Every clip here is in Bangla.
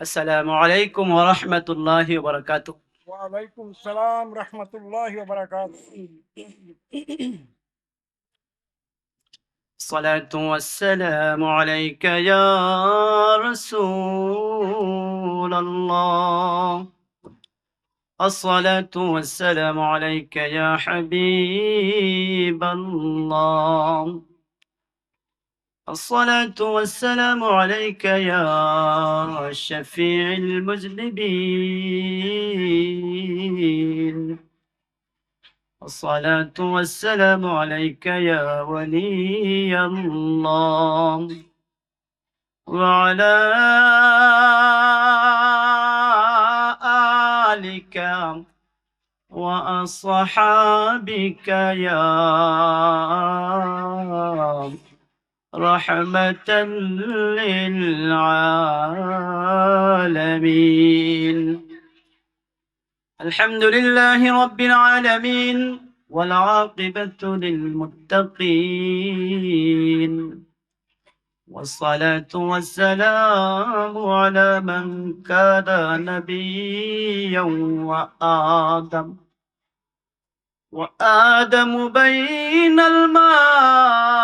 السلام عليكم ورحمة الله وبركاته. وعليكم السلام ورحمة الله وبركاته. الصلاة والسلام عليك يا رسول الله. الصلاة والسلام عليك يا حبيب الله. الصلاة والسلام عليك يا شفيع المذنبين. الصلاة والسلام عليك يا ولي الله. وعلى آلك وأصحابك يا رحمة للعالمين. الحمد لله رب العالمين والعاقبة للمتقين. والصلاة والسلام على من كان نبيا وآدم. وآدم بين الماء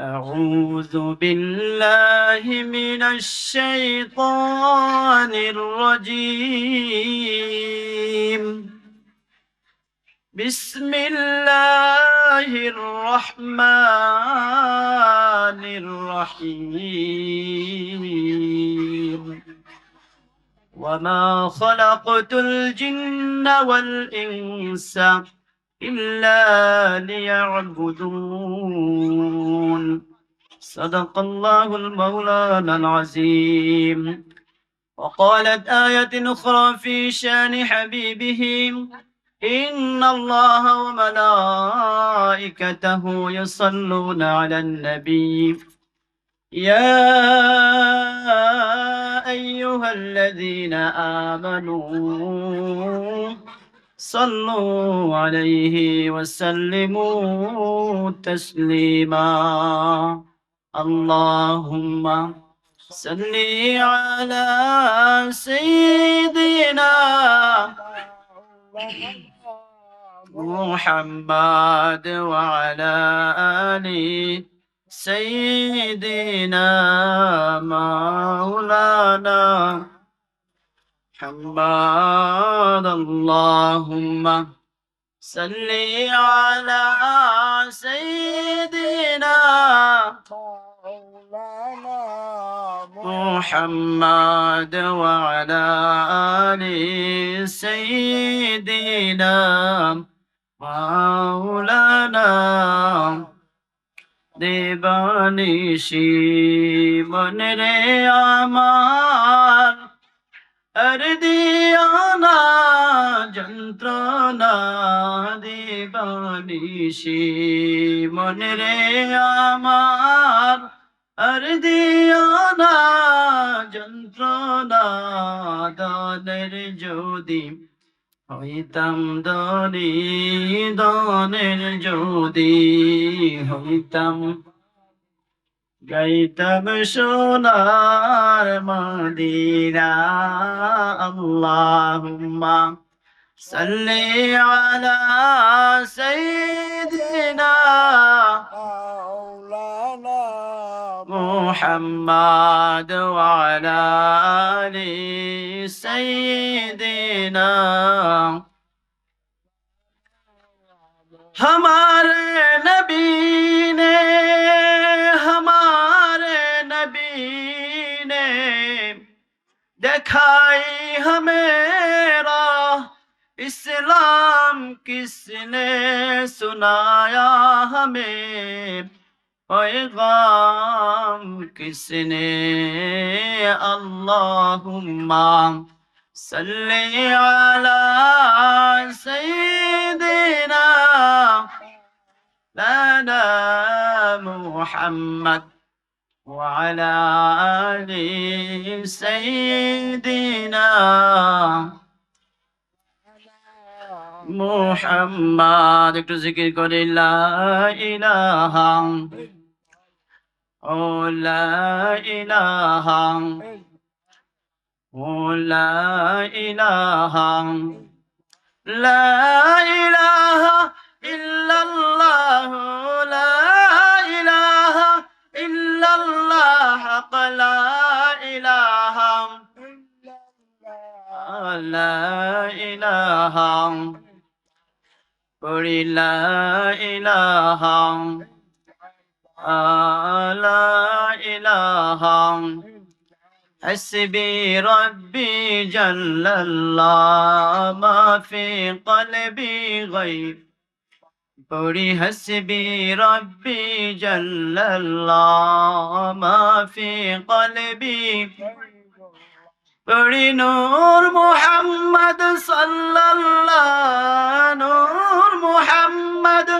أعوذ بالله من الشيطان الرجيم. بسم الله الرحمن الرحيم. وما خلقت الجن والإنس إلا ليعبدون. صدق الله المولانا العظيم. وقالت آية أخرى في شأن حبيبه إن الله وملائكته يصلون على النبي. يا أيها الذين آمنوا صلوا عليه وسلموا تسليما. اللهم صل على سيدنا محمد وعلى آل سيدنا مولانا محمد اللهم صل على سيدنا مولانا محمد وعلى آل سيدنا مولانا দেবানিশি মনে রে আমার আর দিয়ানা যন্ত্রণা দেবানিশি মনে রে আমার আর দিয়ানা যন্ত্রণা দানের যদি হইতাম দনি দনের যদি হইতাম جايتم شونار مدينة اللهم صل على سيدنا مولانا محمد وعلى آل سيدنا همار نبي مٹھائی ہمیرا اسلام کس نے سنایا ہمیں پیغام کس نے اللہم صلی علی سیدنا لنا محمد وعلى آل سيدنا মুহাম্মদ একটু জিকির করে লা ইলাহা ও লা ইলাহা ও লা ইলাহা লা ইলাহা ইল্লাল্লাহ লা ইলাহা الله حق لا إله. لا إله. قل لا إله. لا إله. حسبي ربي جل الله. ما في قلبي غير. قولي حسبي ربي جل الله ما في قلبي. قولي نور محمد صلى الله نور محمد.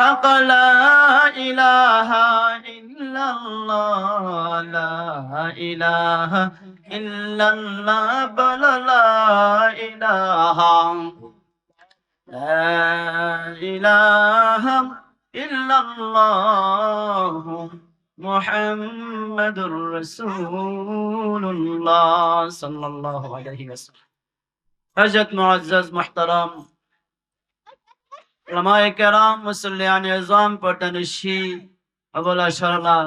حق لا إله إلا الله لا إله إلا الله بل لا إله. لا إله إلا الله محمد رسول الله صلى الله عليه وسلم. أجد معزز محترم علماء کرام مسلیان عظام پتنشی ابولا شرلا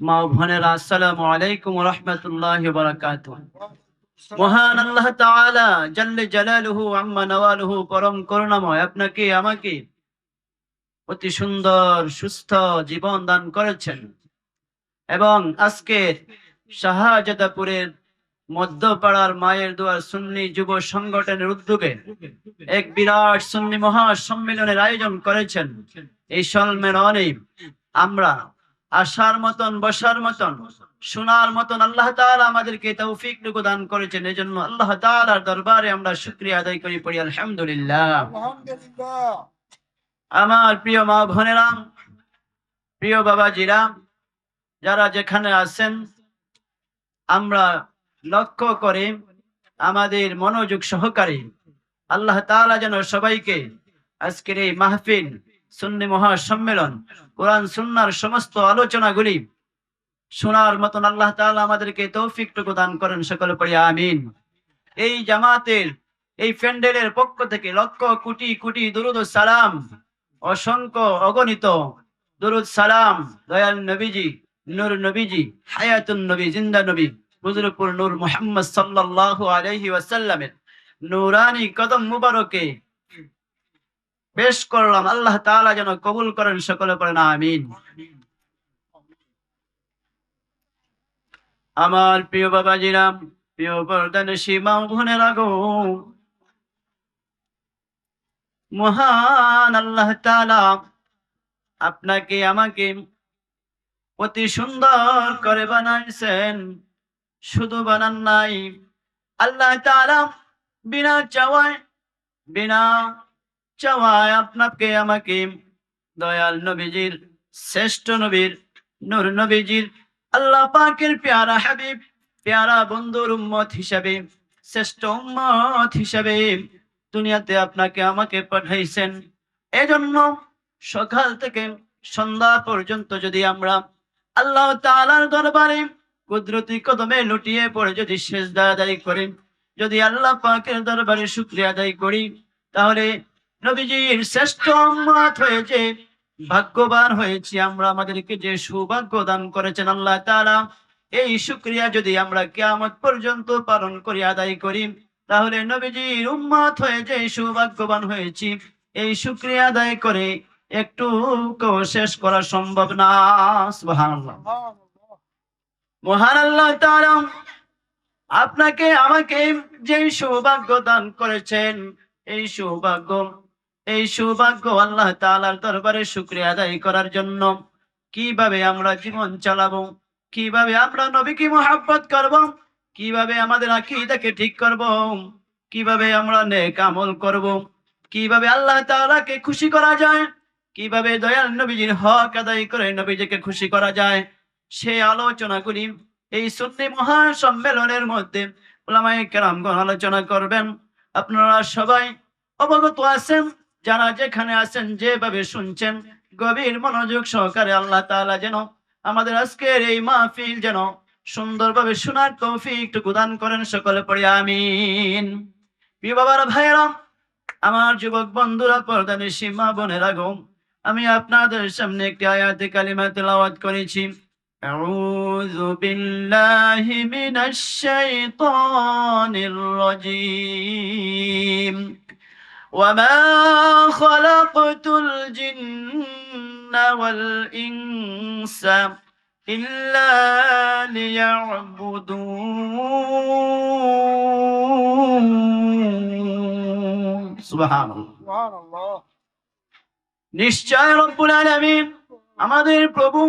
ما بھنیرا السلام علیکم ورحمۃ اللہ وبرکاتہ۔ আপনাকে, আমাকে অতি সুন্দর, সুস্থ জীবন দান করেছেন। এবং আজকের শাহজাদাপুরের মধ্যপাড়ার মায়ের দোয়ার সুন্নি যুব সংগঠনের উদ্যোগে এক বিরাট সুন্নি মহা সম্মেলনের আয়োজন করেছেন। এই সম্মেলনে আমরা আসার মতন, বসার মতন শোনার মতন আল্লাহ তাআলা আমাদেরকে তৌফিক টুকু দান করেছেন। এজন্য আল্লাহ তাআলার দরবারে আমরা শুকরিয়া আদায় করি পড়ি আলহামদুলিল্লাহ। আলহামদুলিল্লাহ। আমার প্রিয় মা বোনেরা প্রিয় বাবাজিরা যারা যেখানে আছেন আমরা লক্ষ্য করে আমাদের মনোযোগ সহকারে আল্লাহ তাআলা যেন সবাইকে আজকের এই মাহফিল সুন্নি মহা সম্মেলন কোরআন সুন্নার সমস্ত আলোচনাগুলি শোনার মতন আল্লাহ তাআলা আমাদেরকে তৌফিকটুকু দান করেন সকলে পড়ি আমিন। এই জামাতের, এই প্যান্ডেলের পক্ষ থেকে লক্ষ কোটি কোটি দুরুদ সালাম, অসংখ্য অগণিত দুরুদ সালাম, দয়াল নবীজি, নূর নবীজি, হায়াতুন নবী, জিন্দা নবী হুজুরপুর নূর মুহাম্মদ সাল্লাল্লাহু আলাইহি ওয়াসাল্লামের নূরানি কদম মুবারকে। পেশ করলাম, আল্লাহ তাআলা যেন কবুল করেন, সকলে পড়েন আমিন। আমার প্রিয় বাবাজিরাম প্রিয় বর্ধন সীমা ভুনের আগো মহান আল্লাহ আপনাকে, আমাকে অতি সুন্দর করে বানাইছেন। শুধু বানান নাই, আল্লাহ বিনা চাওয়ায় বিনা চাওয়ায় আপনাকে, আমাকে দয়াল নবীজির, শ্রেষ্ঠ নবীর, নূর নবীজির আল্লাহ পাকের পেয়ারা হাবিব, পেয়ারা বন্ধুর উম্মত হিসাবে, শ্রেষ্ঠ উম্মত হিসাবে দুনিয়াতে আপনাকে আমাকে পাঠাইছেন। এজন্য সকাল থেকে সন্ধ্যা পর্যন্ত যদি আমরা আল্লাহ তাআলার দরবারে কুদরতি কদমে লুটিয়ে পড়ে যদি সেজদা আদায় করি, যদি আল্লাহ পাকের দরবারে শুকরিয়া আদায় করি, তাহলে নবীজির শ্রেষ্ঠ উম্মত হয়েছে ভাগ্যবান হয়েছি আমরা, আমাদেরকে যে সৌভাগ্য দান করেছেন আল্লাহ তাআলা এই শুকরিয়া যদি আমরা কিয়ামত পর্যন্ত পালন করি, আদায় করি, তাহলে নবীজির উম্মত হয়ে যে সৌভাগ্যবান হয়েছি, এই শুকরিয়া আদায় করে একটু শেষ করা সম্ভব না। মহান আল্লাহ তাআলা আপনাকে, আমাকে যে সৌভাগ্য দান করেছেন, এই সৌভাগ্য এই সৌভাগ্য আল্লাহ তাআলার দরবারে শুকরিয়া আদায় করার জন্য। কীভাবে আমরা জীবন চালাবো? কীভাবে আমরা নবীকে মোহাব্বত করব? কীভাবে আমাদের আকীদাকে ঠিক করব? কীভাবে আমরা নেক আমল করব? কীভাবে আল্লাহ তাআলাকে খুশি করা যায়? কীভাবে দয়াল নবীজির হক আদায় করে নবীজিকে খুশি করা যায়? সেই আলোচনাগুলি এই সুন্নি মহা সম্মেলনের মধ্যে ওলামায়ে কেরামগণ আলোচনা করবেন। আপনারা সবাই অবগত আছেন? যারা যেখানে আছেন যেভাবে শুনছেন গভীর মনোযোগ সহকারে আল্লাহ তাআলা যেন আমাদের আজকের এই মাহফিল যেন সুন্দরভাবে শোনার তৌফিক টুকু দান করেন সকলে পড়ি আমিন প্রিয় বাবার ভাইয়েরা আমার যুবক বন্ধুরা পর্দানি সীমা বনে রাখো আমি আপনাদের সামনে একটি আয়াতে কালিমা তেলাওয়াত করেছি أعوذ بالله من الشيطان الرجيم وما خلقت الجن والإنس إلا ليعبدون سبحان الله سبحان الله নিশ্চয় রব্বুল আলামিন আমাদের প্রভু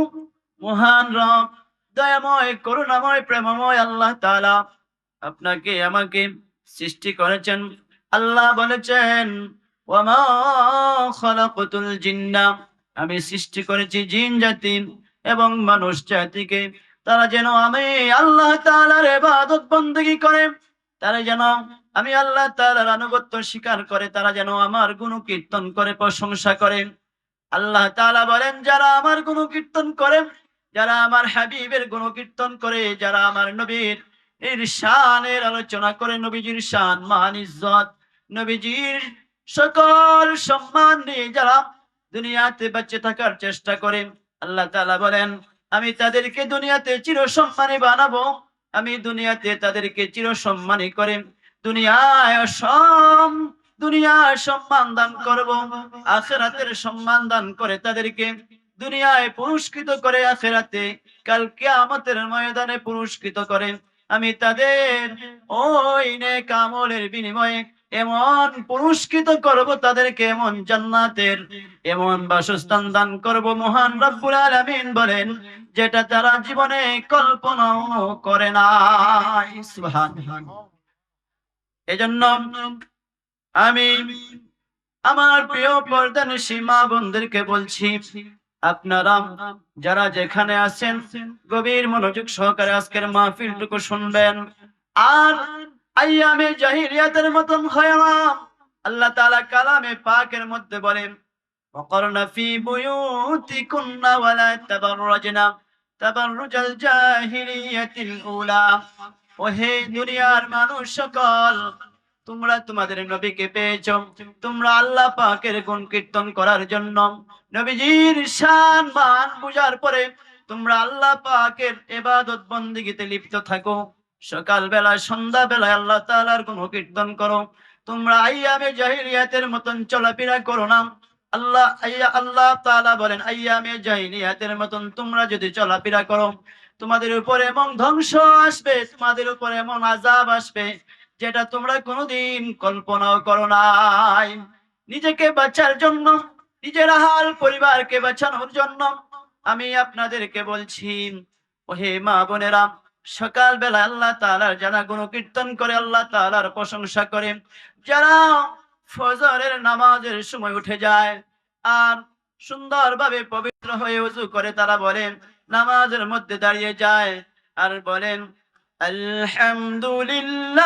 মহান রব দয়াময় করুণাময় প্রেমময় আল্লাহ তাআলা আপনাকে আমাকে সৃষ্টি করেছেন আল্লাহ বলেছেন আমি সৃষ্টি করেছি জিন, জাতি এবং মানুষ জাতিকে। তারা যেন আমি আল্লাহ বন্দী করে, তারা যেন আমি আল্লাহ তালার আনুগত্য স্বীকার করে, তারা যেন আমার গুণ কীর্তন করে, প্রশংসা করে। আল্লাহ তালা বলেন, যারা আমার গুণ কীর্তন করে, যারা আমার হাবিবের গুণ কীর্তন করে, যারা আমার নবীর এর শানের আলোচনা করে, নবীজির শান মান ইজত নবীজির সকল সম্মান নিয়ে যারা দুনিয়াতে বেঁচে থাকার চেষ্টা করে, আল্লাহ তাআলা বলেন, আমি তাদেরকে দুনিয়াতে চির সম্মানী বানাবো, আমি দুনিয়াতে তাদেরকে চির সম্মানী করে দুনিয়ায় সম, দুনিয়ায় সম্মান দান করব, আখেরাতের সম্মান দান করে তাদেরকে দুনিয়ায় পুরস্কৃত করে আখেরাতে, কাল কিয়ামতের ময়দানে পুরস্কৃত করে, আমি তাদের ওই নেক আমলের বিনিময়ে এমন পুরস্কৃত করব তাদেরকে এমন জান্নাতের, এমন বাসস্থান দান করব মহান রব্বুল আলামিন বলেন, যেটা তারা জীবনে কল্পনাও করে নাই। এজন্য আমি আমার প্রিয় পর্দান সীমা বন্ধুদেরকে বলছি, আপনারা যারা যেখানে আছেন, গভীর মনোযোগ সহকারে আজকের মাহফিলটুকু শুনবেন। আর আইয়ামে জাহিলিয়াতের মতন হয় না আল্লাহ তাআলা কালামে পাকের মধ্যে বলেন وقرن في بيوتكن ولا تبرجن تبرج الجاهلية الأولى ওহে দুনিয়ার মানুষ সকল তোমরা তোমাদের নবীকে পেয়েছো তোমরা আল্লাহ পাকের গুণ কীর্তন করার জন্য নবীজির শান মান বুঝার পরে তোমরা আল্লাহ পাকের ইবাদত বন্দিগিতে লিপ্ত থাকো সকাল বেলা সন্ধ্যা বেলায় আল্লাহ তাআলার গুণ কীর্তন করো। তোমরা আইয়ামে জাহিলিয়াতের মতন চলাফেরা করো না। আল্লাহ, আইয়া, আল্লাহ তাআলা বলেন, আইয়ামে জাহিলিয়াতের মতন তোমরা যদি চলাফেরা করো, তোমাদের উপরে এমন ধ্বংস আসবে, তোমাদের উপরে এমন আজাব আসবে, যেটা তোমরা কোনোদিন কল্পনাও করো নাই। নিজেকে বাঁচার জন্য, নিজের হাল পরিবারকে বাঁচানোর জন্য আমি আপনাদেরকে বলছি, ওহে মা বোনেরা সকালবেলা আল্লাহ তালার যারা গুণ কীর্তন করে আল্লাহ তালার প্রশংসা করে যারা ফজরের নামাজের সময় উঠে যায় আর সুন্দরভাবে পবিত্র হয়ে উজু করে তারা বলেন নামাজের মধ্যে দাঁড়িয়ে যায়। আর বলেন আলহামদুলিল্লাহ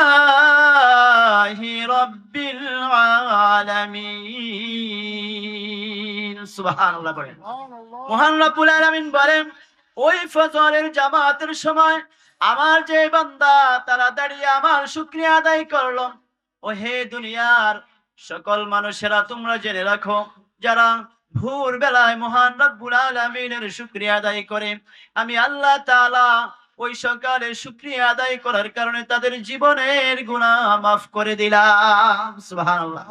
রব্বিল আলামিন। সুবহানাল্লাহ বলেন। মহান রব্বুল আলামিন বলেন ওই ফজরের জামাতের সময় আমার যে বান্দা, তারা দাঁড়িয়ে আমার শুক্রিয়া আদায় করল। ও হে দুনিয়ার সকল মানুষেরা, তোমরা জেনে রাখো, যারা ভোর বেলায় মহান রব্বুল আলমিনের শুক্রিয়া আদায় করে, আমি আল্লাহ তালা ওই সকালে শুক্রিয়া আদায় করার কারণে তাদের জীবনের গুণা মাফ করে দিলাম। সুবহানাল্লাহ।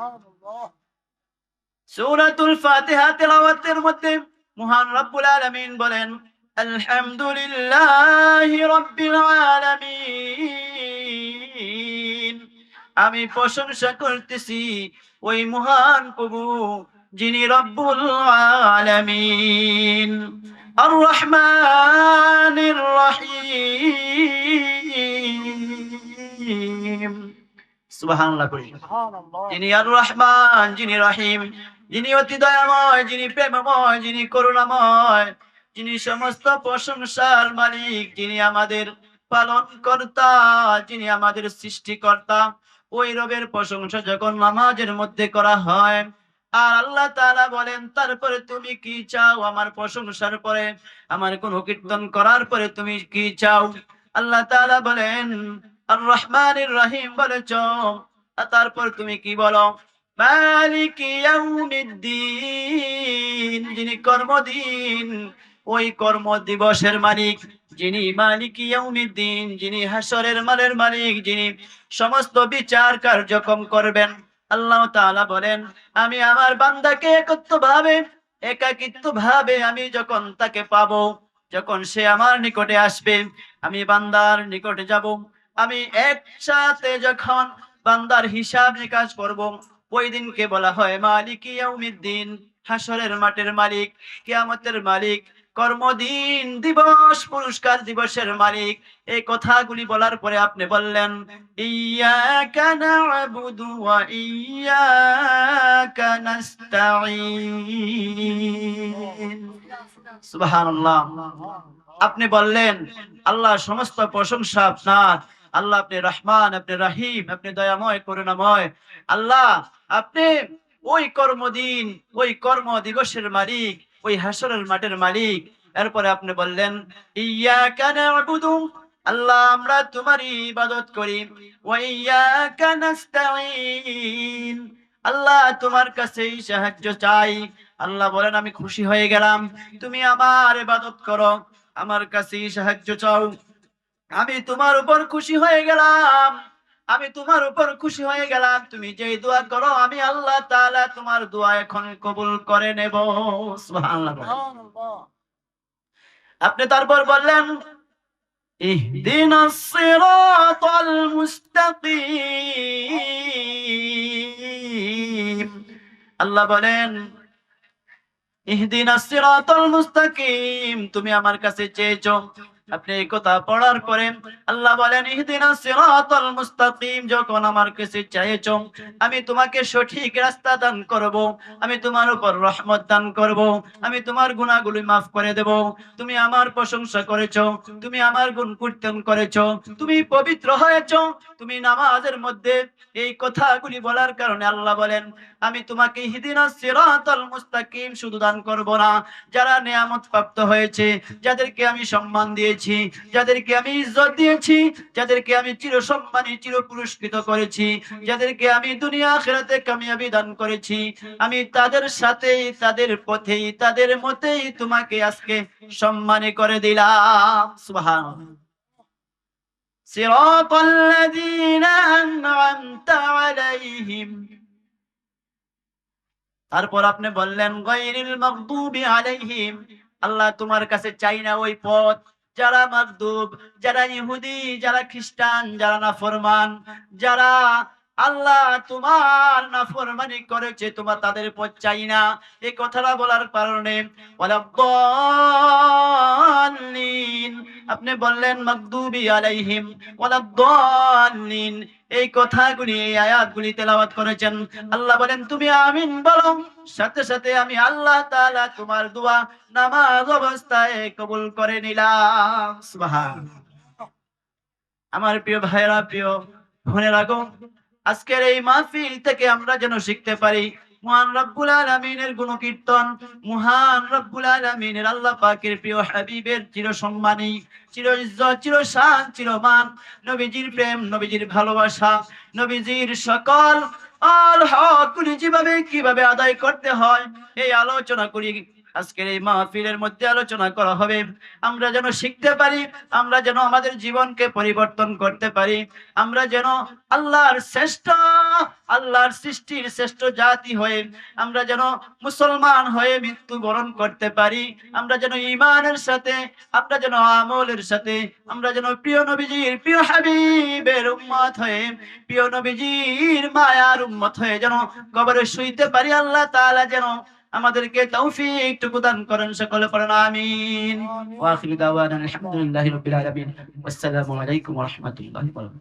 সূরাতুল ফাতিহা তেলাওয়াতের মধ্যে মহান রব্বুল আলামিন বলেন আলহামদুলিল্লাহি রাব্বিল আলামিন আমি প্রশংসা করতেছি ওই মহান প্রভু যিনি রব্বুল আলামিন আর রহমানির রহিম সুবহানাল্লাহ করি سبحان الله যিনি আর রহমান যিনি রহিম যিনি অতি দয়াময় যিনি প্রেমময় যিনি করুণাময় যিনি সমস্ত প্রশংসার মালিক, যিনি আমাদের পালন কর্তা যিনি আমাদের সৃষ্টিকর্তা, ওই রবের প্রশংসা যখন নামাজের মধ্যে করা হয়, আর আল্লাহ তাআলা বলেন, তারপরে তুমি কি চাও আমার প্রশংসার পরে? আমার কোন কীর্তন করার পরে তুমি কি চাও? আল্লাহ তাআলা বলেন আর রহমানির রহিম বলেছ তারপর তুমি কি বলো? মালিক ইয়াউমিদ্দিন, যিনি কর্মদিন ওই কর্ম দিবসের মালিক, যিনি মালিক ইয়াউমিদ্দিন, যিনি হাসরের মালের মালিক, যিনি সমস্ত বিচার কার্যক্রম করবেন। আল্লাহ তাআলা বলেন, আমি আমার বান্দাকে একত্র ভাবে একাকিত্ব ভাবে আমি যখন তাকে পাবো, যখন সে আমার নিকটে আসবে, আমি বান্দার নিকটে যাব। আমি একসাথে যখন বান্দার হিসাব নিকাশ করব, ওই দিনকে বলা হয় মালিক ইয়াউমিদ্দিন, হাসরের মাঠের মালিক, কিয়ামতের মালিক। কর্মদিন, দিবস, পুরস্কার দিবসের মালিক। এই কথাগুলি বলার পরে আপনি বললেন আপনি বললেন, আল্লাহ সমস্ত প্রশংসা আপনার। আল্লাহ আপনি রহমান, আপনি রহিম, আপনি দয়াময়, করুণাময়। আল্লাহ, আপনি ওই কর্মদিন, ওই কর্ম দিবসের মালিক। ওই হাসরের মাঠের মালিক। এরপরে আপনি বললেন, ইয়াকা না'বুদু, আল্লাহ, আমরা তোমারই ইবাদত করি। ওয়া ইয়াকা নাস্তাঈন, আল্লাহ তোমার কাছেই সাহায্য চাই। আল্লাহ বলেন, আমি খুশি হয়ে গেলাম। তুমি আমার ইবাদত করো, আমার কাছেই সাহায্য চাও। আমি তোমার উপর খুশি হয়ে গেলাম। আমি তোমার উপর খুশি হয়ে গেলাম। তুমি যে দোয়া করো আমি আল্লাহ তালা তোমার দোয়া এখন কবুল করে নেব। আপনি তারপর বললেন ইহদিনাস আল্লাহ বলেন ইহদিনাস সিরাতাল মুস্তাকিম তুমি আমার কাছে চেয়েছ। আপনি এই কথা পড়ার পরে আল্লাহ বলেন, ইহদিনা সিরাতাল মুস্তাকিম যখন আমার কাছে চাইছো, আমি তোমাকে সঠিক রাস্তা দান করব, আমি তোমার উপর রহমত দান করব, আমি তোমার গুনাহগুলি মাফ করে দেব। তুমি আমার প্রশংসা করেছ, তুমি আমার গুণ কীর্তন করেছ, তুমি পবিত্র হয়েছো তুমি নামাজের মধ্যে এই কথাগুলি বলার কারণে আল্লাহ বলেন, আমি তোমাকে হিদিনা সিরাতাল মুস্তাকিম শুধু দান করব না। যারা নিয়ামত প্রাপ্ত হয়েছে, যাদেরকে আমি সম্মান দিয়েছি, যাদেরকে আমি ইজ্জত দিয়েছি, যাদেরকে আমি চির সম্মানী চির পুরস্কৃত করেছি, যাদেরকে আমি দুনিয়া আখিরাতে কামিয়াবি দান করেছি, আমি তাদের সাথেই, তাদের পথেই, তাদের মতেই তোমাকে আজকে সম্মানী করে দিলাম। সুবহানাল্লাহ। صراط الذين أنعمت عليهم তারপর আপনি বললেন গায়রিল মাগদুবি আলাইহিম আল্লাহ তোমার কাছে চাই না ওই পথ যারা মাগদুব যারা ইহুদি যারা খ্রিস্টান যারা নাফরমান যারা আল্লাহ তোমার নাফরমানি করেছে, তোমার তাদের পথ চাই না। এই কথাটা বলার কারণে আপনি বললেন মাগদুবি আলাইহিম, ওয়ালাদ্দাল্লিন, এই কথাগুলি, এই আয়াতগুলি তেলাওয়াত করেছেন। আল্লাহ বলেন, তুমি আমিন বলো, সাথে সাথে আমি আল্লাহ তাআলা তোমার দোয়া নামাজ অবস্থায় কবুল করে নিলাম। আমার প্রিয় ভাইরা প্রিয় বোনেরা গো আজকের এই মাহফিল থেকে আমরা যেন শিখতে পারি, মহান রব্বুল আলামিনের গুণকীর্তন, মহান রব্বুল আলামিনের আল্লাহ পাকের প্রিয় হাবিবের চির সম্মানী চির চির শান চির মান নবীজির প্রেম, নবীজির ভালোবাসা, নবীজির সকল আর হকগুলি যেভাবে, কীভাবে আদায় করতে হয়, এই আলোচনা করি। আজকের এই মাহফিলের মধ্যে আলোচনা করা হবে, আমরা যেন শিখতে পারি, আমরা যেন আমাদের জীবনকে পরিবর্তন করতে পারি, আমরা যেন আল্লাহর শ্রেষ্ঠ, আল্লাহর সৃষ্টির শ্রেষ্ঠ জাতি হয়ে, আমরা যেন মুসলমান হয়ে মৃত্যুবরণ করতে পারি, আমরা যেন ইমানের সাথে, আমরা যেন আমলের সাথে, আমরা যেন প্রিয় নবীজির, প্রিয় হাবিবের উম্মত হয়ে, প্রিয় নবীজির মায়ার উম্মত হয়ে যেন কবরে শুইতে পারি, আল্লাহ তাআলা যেন আমাদেরকে তৌফিকটুকু দান করেন সকলে পড়েন আমিন। ওয়া আখিরু দাওয়ানা আলহামদুলিল্লাহি রাব্বিল আলামিন। আসসালামু আলাইকুম ওয়া রাহমাতুল্লাহি ওয়া বারাকাতুহু।